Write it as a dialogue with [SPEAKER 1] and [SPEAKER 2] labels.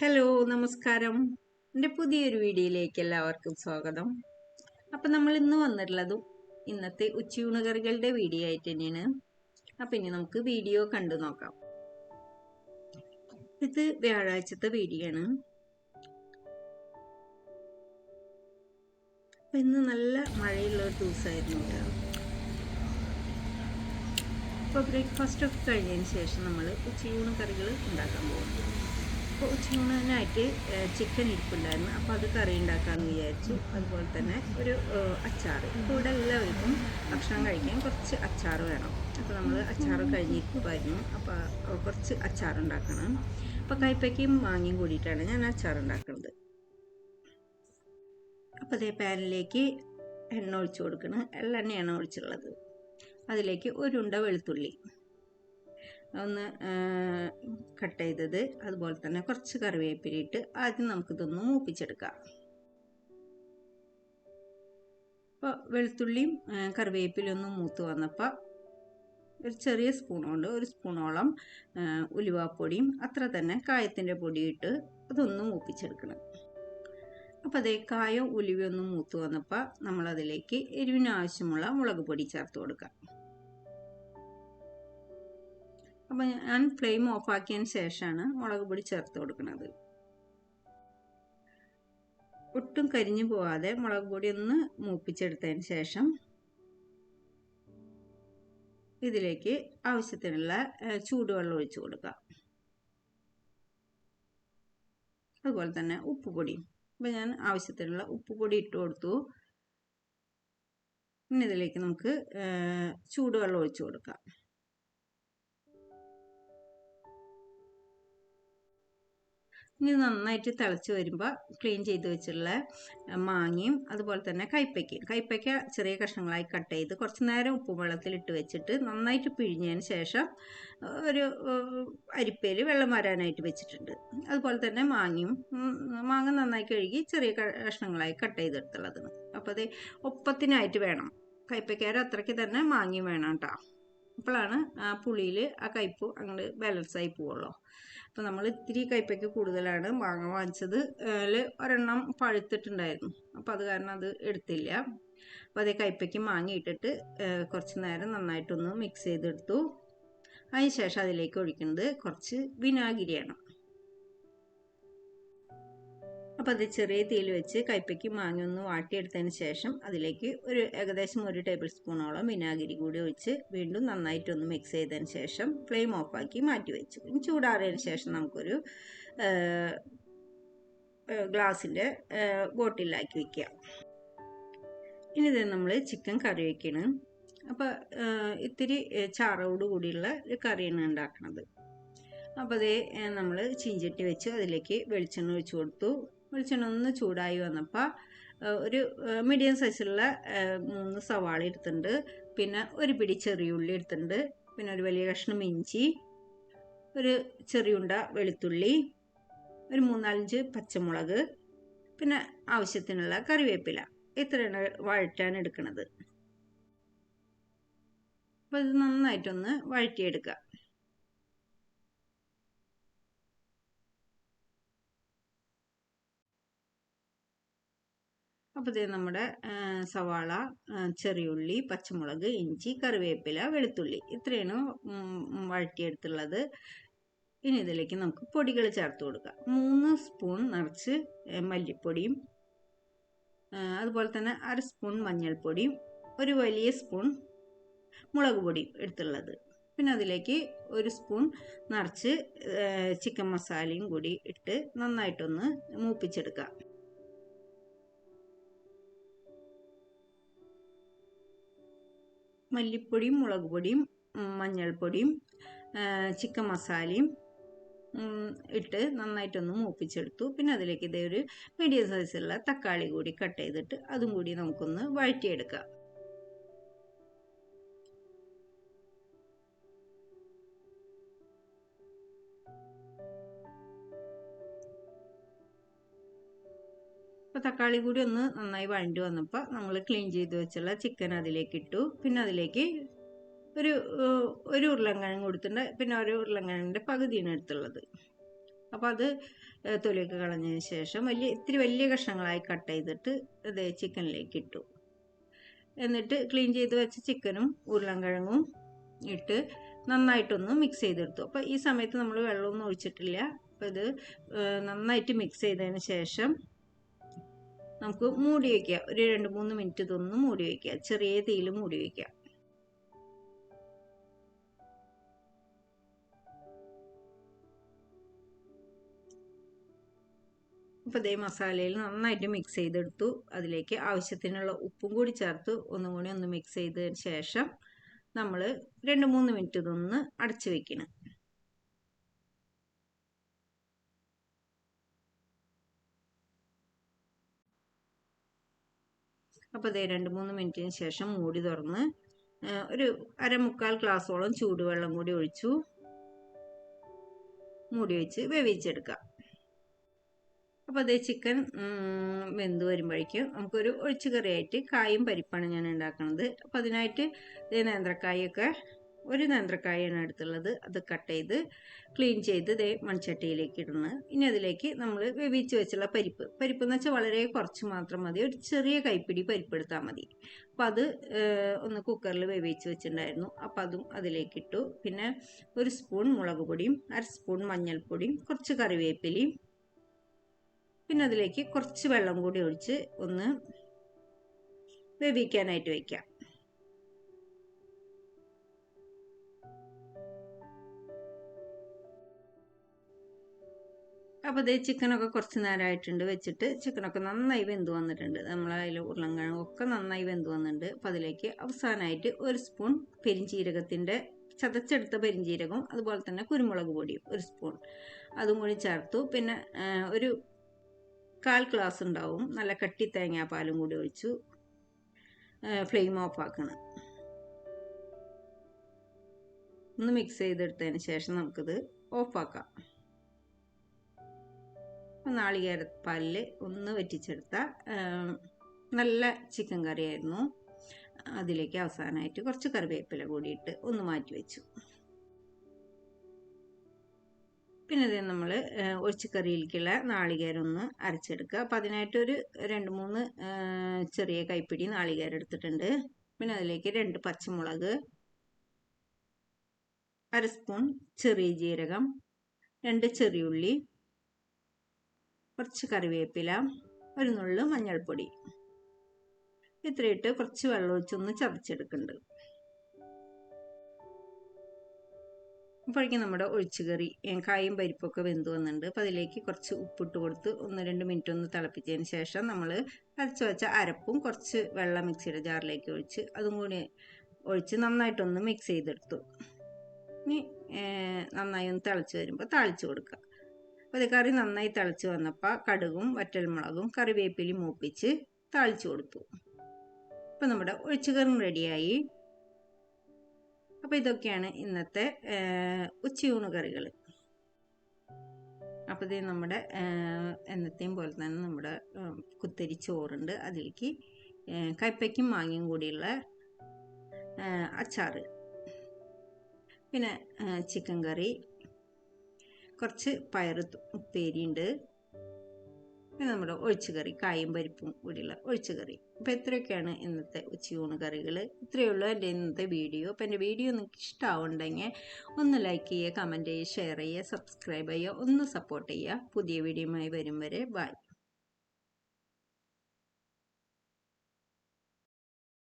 [SPEAKER 1] Hello നമസ്കാരം. എന്റെ പുതിയൊരു വീഡിയോയിലേക്ക് എല്ലാവർക്കും സ്വാഗതം. അപ്പം നമ്മൾ ഇന്ന് വന്നിട്ടുള്ളത് ഇന്നത്തെ ഉച്ചയൂണ് കറികളുടെ വീഡിയോ ആയിട്ട് തന്നെയാണ്. അപ്പം ഇനി നമുക്ക് വീഡിയോ കണ്ടു നോക്കാം. ഇത് വ്യാഴാഴ്ചത്തെ വീഡിയോ ആണ്. അപ്പം ഇന്ന് നല്ല മഴയുള്ള ഒരു ദിവസമായിരുന്നു കേട്ടോ. അപ്പോൾ ബ്രേക്ക്ഫാസ്റ്റ് ഒക്കെ കഴിഞ്ഞതിന് ശേഷം നമ്മൾ ഉച്ചയൂണ് കറികൾ ഉണ്ടാക്കാൻ പോകുന്നു അപ്പോൾ ഉച്ചയൂണിനായിട്ട് ചിക്കൻ ഇരിപ്പുണ്ടായിരുന്നു. അപ്പോൾ അത് കറി ഉണ്ടാക്കാമെന്ന് വിചാരിച്ചു. അതുപോലെ തന്നെ ഒരു അച്ചാർ ഇവിടെ എല്ലാവർക്കും ഭക്ഷണം കഴിക്കാൻ കുറച്ച് അച്ചാർ വേണം. അപ്പോൾ നമ്മൾ അച്ചാർ കഴിഞ്ഞിരിക്കുമായിരുന്നു അപ്പോൾ കുറച്ച് അച്ചാർ ഉണ്ടാക്കണം. അപ്പോൾ കൈപ്പയ്ക്കും വാങ്ങിയും കൂടിയിട്ടാണ് ഞാൻ അച്ചാർ ഉണ്ടാക്കുന്നത്. അപ്പോൾ അതേ പാനിലേക്ക് എണ്ണ ഒഴിച്ചു കൊടുക്കണം. എള്ളെണ്ണയാണ് ഒഴിച്ചുള്ളത്. അതിലേക്ക് ഒരുണ്ട വെളുത്തുള്ളി. ഒന്ന് കട്ട് ചെയ്തത് അതുപോലെ തന്നെ കുറച്ച് കറിവേപ്പില ഇട്ട് ആദ്യം നമുക്കിതൊന്ന് മൂപ്പിച്ചെടുക്കാം. അപ്പോൾ വെളുത്തുള്ളിയും കറിവേപ്പിലൊന്നും മൂത്ത് വന്നപ്പോൾ ഒരു ചെറിയ സ്പൂൺ ഒരു സ്പൂണോളം ഉലുവാപ്പൊടിയും അത്ര തന്നെ കായത്തിന്റെ പൊടിയിട്ട് അതൊന്ന് മൂപ്പിച്ചെടുക്കണം. അപ്പോൾ അതേ കായം ഉലുവയൊന്നും മൂത്ത് വന്നപ്പോൾ നമ്മളതിലേക്ക് എരിവിന് ആവശ്യമുള്ള മുളക് പൊടി ചേർത്ത് കൊടുക്കാം. അപ്പം ഞാൻ ഫ്ലെയിം ഓഫാക്കിയതിന് ശേഷമാണ് മുളക് പൊടി ചേർത്ത് കൊടുക്കുന്നത്. ഒട്ടും കരിഞ്ഞു പോവാതെ മുളക് പൊടി ഒന്ന് മൂപ്പിച്ചെടുത്തതിന് ശേഷം ഇതിലേക്ക് ആവശ്യത്തിനുള്ള ചൂടുവെള്ളം ഒഴിച്ചു കൊടുക്കുക അതുപോലെ തന്നെ ഉപ്പുപൊടിയും അപ്പം ഞാൻ ആവശ്യത്തിനുള്ള ഉപ്പുപൊടി ഇട്ട് കൊടുത്തു. പിന്നെ ഇതിലേക്ക് നമുക്ക് ചൂടുവെള്ളം ഒഴിച്ചു കൊടുക്കാം. ഇനി നന്നായിട്ട് തിളച്ച് വരുമ്പോൾ ക്ലീൻ ചെയ്ത് വെച്ചുള്ള മാങ്ങയും അതുപോലെ തന്നെ കൈപ്പയ്ക്കയും. കൈപ്പയ്ക്ക ചെറിയ കഷ്ണങ്ങളായി കട്ട് ചെയ്ത് കുറച്ച് നേരം ഉപ്പ് വെള്ളത്തിലിട്ട് വെച്ചിട്ട് നന്നായിട്ട് പിഴിഞ്ഞതിന് ശേഷം ഒരു അരിപ്പയിൽ വെള്ളം വരാനായിട്ട് വെച്ചിട്ടുണ്ട്. അതുപോലെ തന്നെ മാങ്ങയും മാങ്ങ നന്നായി കഴുകി ചെറിയ കഷ്ണങ്ങളായി കട്ട് ചെയ്തെടുത്തുള്ളതാണ്. അപ്പോൾ അത് ഒപ്പത്തിനായിട്ട് വേണം. കൈപ്പയ്ക്കാർ അത്രയ്ക്ക് തന്നെ മാങ്ങയും വേണം കേട്ടോ അപ്പോഴാണ് ആ പുളിയിൽ ആ കയ്പ്പ് അങ്ങോട്ട് ആയി പോവുള്ളൂ. അപ്പോൾ നമ്മൾ ഇത്തിരി കയ്പ്പയ്ക്ക് കൂടുതലാണ് മാങ്ങ വാങ്ങിച്ചത്. അതിൽ ഒരെണ്ണം പഴുത്തിട്ടുണ്ടായിരുന്നു. അപ്പോൾ അത് കാരണം അത് എടുത്തില്ല. അപ്പോൾ അതേ കയ്പ്പയ്ക്ക് മാങ്ങ ഇട്ടിട്ട് കുറച്ച് നേരം നന്നായിട്ടൊന്ന് മിക്സ് ചെയ്തെടുത്തു. അതിന് ശേഷം അതിലേക്ക് ഒഴിക്കുന്നത് കുറച്ച് വിനാഗിരിയാണ്. അപ്പോൾ അത് ചെറിയ തീയിൽ വെച്ച് കയ്പയ്ക്ക് മാങ്ങ ഒന്ന് വാട്ടിയെടുത്തതിന് ശേഷം അതിലേക്ക് ഒരു ഏകദേശം ഒരു ടേബിൾ സ്പൂണോളം വിനാഗിരി കൂടി ഒഴിച്ച് വീണ്ടും നന്നായിട്ടൊന്ന് മിക്സ് ചെയ്തതിന് ശേഷം ഫ്ലെയിം ഓഫാക്കി മാറ്റി വെച്ചു. ഇനി ചൂടാറിയതിന് ശേഷം നമുക്കൊരു ഗ്ലാസിന്റെ ബോട്ടിലാക്കി വയ്ക്കുക ഇനി ഇത് നമ്മൾ ചിക്കൻ കറി വയ്ക്കണം അപ്പോൾ ഇത്തിരി ചാറോട് കൂടിയുള്ള ഒരു കറിയാണ് ഉണ്ടാക്കുന്നത് അപ്പോൾ അതേ നമ്മൾ ചീഞ്ചട്ടി വെച്ച് അതിലേക്ക് വെളിച്ചെണ്ണ ഒഴിച്ചു കൊടുത്തു. വെളിച്ചെണ്ണ ഒന്ന് ചൂടായി വന്നപ്പോൾ ഒരു മീഡിയം സൈസിലുള്ള മൂന്ന് സവാള എടുത്തിട്ടുണ്ട്. പിന്നെ ഒരു പിടി ചെറിയ ഉള്ളി എടുത്തിട്ടുണ്ട്. പിന്നെ ഒരു വലിയ കഷ്ണം ഇഞ്ചി ഒരു ചെറിയുണ്ട വെളുത്തുള്ളി ഒരു മൂന്നാലഞ്ച് പച്ചമുളക് പിന്നെ ആവശ്യത്തിനുള്ള കറിവേപ്പില. ഇത്രയാണ് വഴറ്റാൻ എടുക്കുന്നത് അപ്പോൾ ഇത് നന്നായിട്ടൊന്ന് വഴറ്റിയെടുക്കുക. അപ്പോൾ ഇത് നമ്മുടെ സവാള ചെറിയുള്ളി പച്ചമുളക് ഇഞ്ചി കറിവേപ്പില വെളുത്തുള്ളി ഇത്രയാണ് വഴറ്റിയെടുത്തുള്ളത്. ഇനി ഇതിലേക്ക് നമുക്ക് പൊടികൾ ചേർത്ത് കൊടുക്കാം. മൂന്ന് സ്പൂൺ നിറച്ച് മല്ലിപ്പൊടിയും അതുപോലെ തന്നെ അര സ്പൂൺ മഞ്ഞൾപ്പൊടിയും ഒരു വലിയ സ്പൂൺ മുളക് പൊടിയും എടുത്തുള്ളത്. പിന്നെ അതിലേക്ക് ഒരു സ്പൂൺ നിറച്ച് ചിക്കൻ മസാലയും കൂടി ഇട്ട് നന്നായിട്ടൊന്ന് മൂപ്പിച്ചെടുക്കാം. മല്ലിപ്പൊടിയും മുളക് പൊടിയും മഞ്ഞൾപ്പൊടിയും ചിക്കൻ മസാലയും ഇട്ട് നന്നായിട്ടൊന്ന് മൂപ്പിച്ചെടുത്തു. പിന്നെ അതിലേക്ക് ഇതേ ഒരു മീഡിയം സൈസുള്ള തക്കാളി കൂടി കട്ട് ചെയ്തിട്ട് അതും കൂടി നമുക്കൊന്ന് വഴറ്റിയെടുക്കാം. അപ്പോൾ തക്കാളി കൂടി ഒന്ന് നന്നായി വഴണ്ടി വന്നപ്പോൾ നമ്മൾ ക്ലീൻ ചെയ്ത് വെച്ചുള്ള ചിക്കൻ അതിലേക്ക് ഇട്ടു. പിന്നെ അതിലേക്ക് ഒരു ഒരു ഉരുളൻകിഴങ്ങ് കൊടുത്തിട്ടുണ്ട്. പിന്നെ ഒരു ഉരുളൻകിഴങ്ങിന്റെ പകുതിയാണ് എടുത്തുള്ളത്. അപ്പോൾ അത് തൊലിയൊക്കെ കളഞ്ഞതിന് ശേഷം വലിയ ഇത്തിരി വലിയ കഷ്ണങ്ങളായി കട്ട് ചെയ്തിട്ട് അത് ചിക്കനിലേക്ക് ഇട്ടു. എന്നിട്ട് ക്ലീൻ ചെയ്ത് വെച്ച ചിക്കനും ഉരുളൻകിഴങ്ങും ഇട്ട് നന്നായിട്ടൊന്ന് മിക്സ് ചെയ്തെടുത്തു. അപ്പോൾ ഈ സമയത്ത് നമ്മൾ വെള്ളമൊന്നും ഒഴിച്ചിട്ടില്ല. അപ്പോൾ ഇത് നന്നായിട്ട് മിക്സ് ചെയ്തതിന് ശേഷം നമുക്ക് മൂടി വയ്ക്കുക ഒരു രണ്ട് മൂന്ന് മിനിറ്റ് ഇതൊന്ന് മൂടി വയ്ക്കുക ചെറിയ തീയിൽ മൂടി വയ്ക്കുക അപ്പോൾ ഇതേ മസാലയിൽ നന്നായിട്ട് മിക്സ് ചെയ്തെടുത്തു. അതിലേക്ക് ആവശ്യത്തിനുള്ള ഉപ്പും കൂടി ചേർത്ത്. ഒന്നും കൂടി ഒന്ന് മിക്സ് ചെയ്തതിന് ശേഷം നമ്മൾ രണ്ട് മൂന്ന് മിനിറ്റ് ഇതൊന്ന് അടച്ചു വെക്കണം. അപ്പോൾ ഇതേ രണ്ട് മൂന്ന് മിനിറ്റിന് ശേഷം മൂടി തുറന്ന് ഒരു അരമുക്കാൽ ഗ്ലാസ്സോളം ചൂടുവെള്ളം കൂടി ഒഴിച്ചു. മൂടി വെച്ച് വേവിച്ചെടുക്കാം. അപ്പോൾ അതേ ചിക്കൻ വെന്ത് വരുമ്പോഴേക്കും നമുക്കൊരു ഒഴിച്ചു കറിയായിട്ട് കായും പരിപ്പാണ് ഞാൻ ഉണ്ടാക്കുന്നത് അപ്പോൾ അതിനായിട്ട് നേന്ത്രക്കായൊക്കെ ഒരു നേന്ത്രക്കായാണ് അടുത്തുള്ളത് അത് കട്ട് ചെയ്ത് ക്ലീൻ ചെയ്ത് ഇതേ മൺചട്ടിയിലേക്ക് ഇടുന്നത് ഇനി അതിലേക്ക് നമ്മൾ വേവിച്ച് വെച്ചുള്ള പരിപ്പ്. പരിപ്പ് എന്ന് വെച്ചാൽ വളരെ കുറച്ച് മാത്രം മതി. ഒരു ചെറിയ കൈപ്പിടി പരിപ്പ് എടുത്താൽ മതി. അപ്പം അത് ഒന്ന് കുക്കറിൽ വേവിച്ച് വെച്ചിട്ടുണ്ടായിരുന്നു അപ്പം അതും അതിലേക്ക് ഇട്ടു. പിന്നെ ഒരു സ്പൂൺ മുളക് പൊടിയും അര സ്പൂൺ മഞ്ഞൾപ്പൊടിയും കുറച്ച് കറിവേപ്പിലയും പിന്നെ അതിലേക്ക് കുറച്ച് വെള്ളം കൂടി ഒഴിച്ച് ഒന്ന് വേവിക്കാനായിട്ട് വയ്ക്കാം അപ്പോൾ ഇതേ ചിക്കനൊക്കെ കുറച്ച് നേരമായിട്ടുണ്ട് വെച്ചിട്ട് ചിക്കനൊക്കെ നന്നായി വെന്ത് വന്നിട്ടുണ്ട്. നമ്മൾ അതിൽ ഉരുളൻകിഴങ്ങൊക്കെ നന്നായി വെന്ത് വന്നിട്ടുണ്ട്. അപ്പോൾ അതിലേക്ക് അവസാനമായിട്ട് ഒരു സ്പൂൺ പെരിഞ്ചീരകത്തിന്റെ ചതച്ചെടുത്ത പെരിഞ്ചീരകവും അതുപോലെ തന്നെ കുരുമുളക് പൊടിയും ഒരു സ്പൂൺ. അതും കൂടി ചേർത്തു. പിന്നെ ഒരു കാൽ ഗ്ലാസ് ഉണ്ടാവും. നല്ല കട്ടി തേങ്ങാപ്പാലും കൂടി ഒഴിച്ചു ഫ്ലെയിം ഓഫ് ആക്കണം. ഒന്ന് മിക്സ് ചെയ്തെടുത്തതിന് ശേഷം നമുക്കിത് ഓഫാക്കാം നാളികേരപ്പാലിൽ ഒന്ന് വറ്റിച്ചെടുത്ത നല്ല ചിക്കൻ കറിയായിരുന്നു. അതിലേക്ക് അവസാനമായിട്ട് കുറച്ച് കറിവേപ്പില കൂടിയിട്ട് ഒന്ന് മാറ്റി വെച്ചു. പിന്നെ ഇത് നമ്മൾ ഒഴിച്ചുകറിയിലേക്കുള്ള നാളികേരം ഒന്ന് അരച്ചെടുക്കുക. അപ്പം അതിനായിട്ടൊരു രണ്ട് മൂന്ന് ചെറിയ കൈപ്പിടി നാളികേരം എടുത്തിട്ടുണ്ട്. പിന്നെ അതിലേക്ക് രണ്ട് പച്ചമുളക് അര സ്പൂൺ ചെറിയ ജീരകം രണ്ട് ചെറിയുള്ളി കുറച്ച് കറിവേപ്പില ഒരു നുള്ളു മഞ്ഞൾപ്പൊടി. ഇത്രയിട്ട് കുറച്ച് വെള്ളം ഒഴിച്ചൊന്ന് ചതച്ചെടുക്കുന്നുണ്ട്. അപ്പോഴേക്കും നമ്മുടെ ഒഴിച്ചുകറി കായും പരിപ്പൊക്കെ വെന്ത് വന്നിട്ടുണ്ട്. അപ്പോൾ അതിലേക്ക് കുറച്ച് ഉപ്പിട്ട് കൊടുത്ത് ഒന്ന് രണ്ട് മിനിറ്റ് ഒന്ന് തിളപ്പിച്ചതിന് ശേഷം നമ്മൾ അരച്ച് വെച്ച അരപ്പും കുറച്ച് വെള്ളം മിക്സിയുടെ ജാറിലേക്ക് ഒഴിച്ച് അതും കൂടി ഒഴിച്ച് നന്നായിട്ടൊന്ന് മിക്സ് ചെയ്തെടുത്തു. ഇനി നന്നായി ഒന്ന് തിളച്ച് വരുമ്പോൾ താളിച്ച് കൊടുക്കുക. അപ്പോൾ കറി നന്നായി തിളച്ച് വന്നപ്പോൾ കടുകും വറ്റൽമുളകും കറിവേപ്പിലയും മൂപ്പിച്ച് താളിച്ചു കൊടുത്തു. അപ്പോൾ നമ്മുടെ ഒഴിച്ചുകറും റെഡിയായി. അപ്പോൾ ഇതൊക്കെയാണ് ഇന്നത്തെ ഉച്ചയൂണ് കറികൾ അപ്പോൾ ഇത് നമ്മുടെ എന്നത്തെയും പോലെ തന്നെ നമ്മുടെ കുത്തരി ചോറുണ്ട്. അതിലേക്ക് കയ്പയ്ക്കും മാങ്ങയും കൂടിയുള്ള അച്ചാറ്. പിന്നെ ചിക്കൻ കറി കുറച്ച് പയർ ഉപ്പേരിയുണ്ട്. പിന്നെ നമ്മുടെ ഒഴിച്ചുകറി കായും പരിപ്പും കൂടിയുള്ള ഒഴിച്ചുകറി. അപ്പോൾ ഇത്രയൊക്കെയാണ് ഇന്നത്തെ ഉച്ചയൂണ് കറികൾ ഇത്രയേ ഉള്ളൂ എന്റെ ഇന്നത്തെ വീഡിയോ. അപ്പോൾ എന്റെ വീഡിയോ നിങ്ങൾക്ക് ഇഷ്ടമാവുണ്ടെങ്കിൽ ഒന്ന് ലൈക്ക് ചെയ്യുക കമന്റ് ചെയ്യുക ഷെയർ ചെയ്യുക സബ്സ്ക്രൈബ് ചെയ്യുക ഒന്ന് സപ്പോർട്ട് ചെയ്യുക. പുതിയ വീഡിയോയുമായി വരും വരെ ബൈ